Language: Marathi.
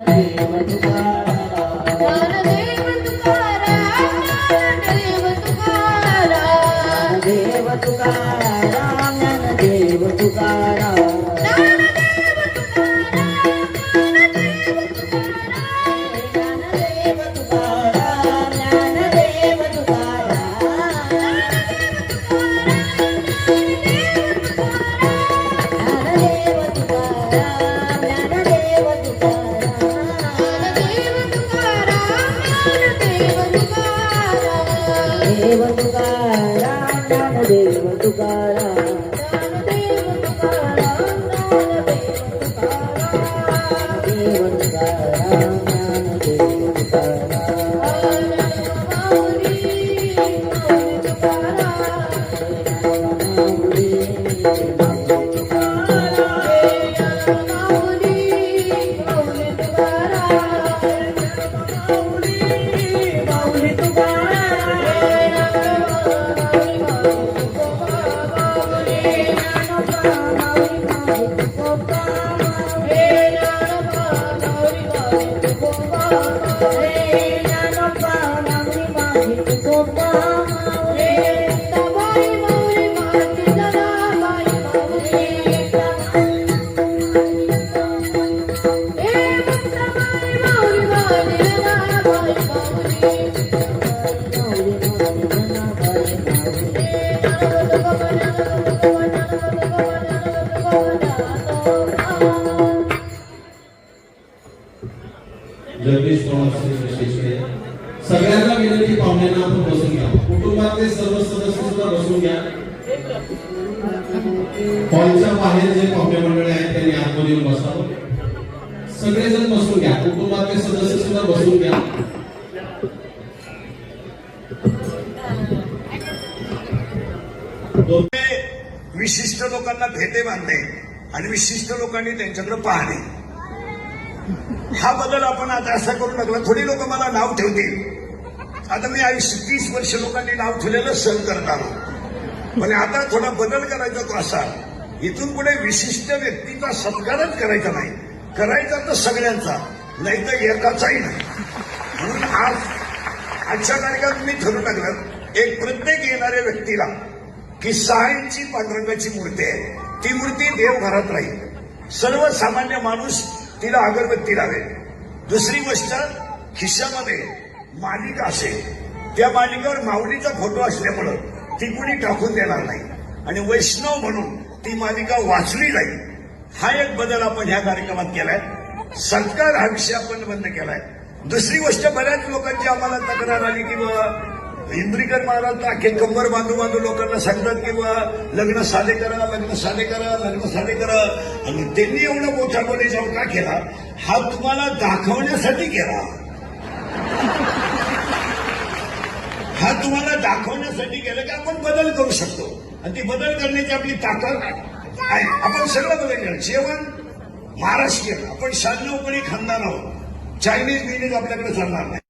దేవ తుకారా దేవ देव तुकाराम देव Tukaram Hey, na no pa, na ni ma, ni ko pa, hey. सगळ्यांना विनंती पाहुण्यांना आपण बसून घ्या. कुटुंबातले सर्व सदस्य सुद्धा बसून घ्या. हॉलच्या बाहेर जे पाहुणे मंडळी आहेत त्यांनी आतमध्ये येऊन बसावं सगळेजण बसून घ्या. कुटुंबातले सदस्य सुद्धा बसून घ्या. दोन विशिष्ट लोकांना भेटे बांधणे आणि विशिष्ट लोकांनी त्यांच्याकडे पाहणे. हा बदल आपण आता असा करू लागला. थोडी लोक मला नाव ठेवतील. आता मी आयुष्य तीस वर्ष लोकांनी नाव ठेवलेलं सहन करणार आलो आता थोडा बदल करायचा तो असा. इथून पुढे विशिष्ट व्यक्तीचा सत्कारच करायचा नाही. करायचा तर सगळ्यांचा. नाही तर एकाचाही नाही. म्हणून आज आजच्या कार्यक्रमात मी ठरू टाकलं एक प्रत्येक येणाऱ्या व्यक्तीला की सहा इंची पांडुरंगाची मूर्ती आहे. ती मूर्ती देवघरात राहील. सर्वसामान्य माणूस तिला अगरबत्ती लावेल. दुसरी गोष्ट खिशामध्ये मालिका असेल. त्या मालिकेवर माऊलीचा फोटो असल्यामुळं ती कुणी टाकून देणार नाही. आणि वैष्णव म्हणून ती मालिका वाचली जाईल. हा एक बदल आपण ह्या कार्यक्रमात केलाय. सरकार हा विषय आपण बंद केलाय. दुसरी गोष्ट बऱ्याच लोकांची आम्हाला तक्रार आली की बाबा इंद्रीकर महाराज अख्खे कंबर बांधू बांधू लोकांना सांगतात की बा लग्न साधे करा लग्न साधे करा लग्न साधे करा. आणि त्यांनी एवढा मोठा मध्ये जाऊन का केला हा तुम्हाला दाखवण्यासाठी केला. हा तुम्हाला दाखवण्यासाठी केला की आपण बदल करू शकतो. आणि ती बदल करण्याची आपली ताकद आहे. आपण सगळं बदल केलं जेवण महाराष्ट्रीयन. आपण शहाण्णवपणे खानदार आहोत. चायनीज बिनीज आपल्याकडे चालणार नाही.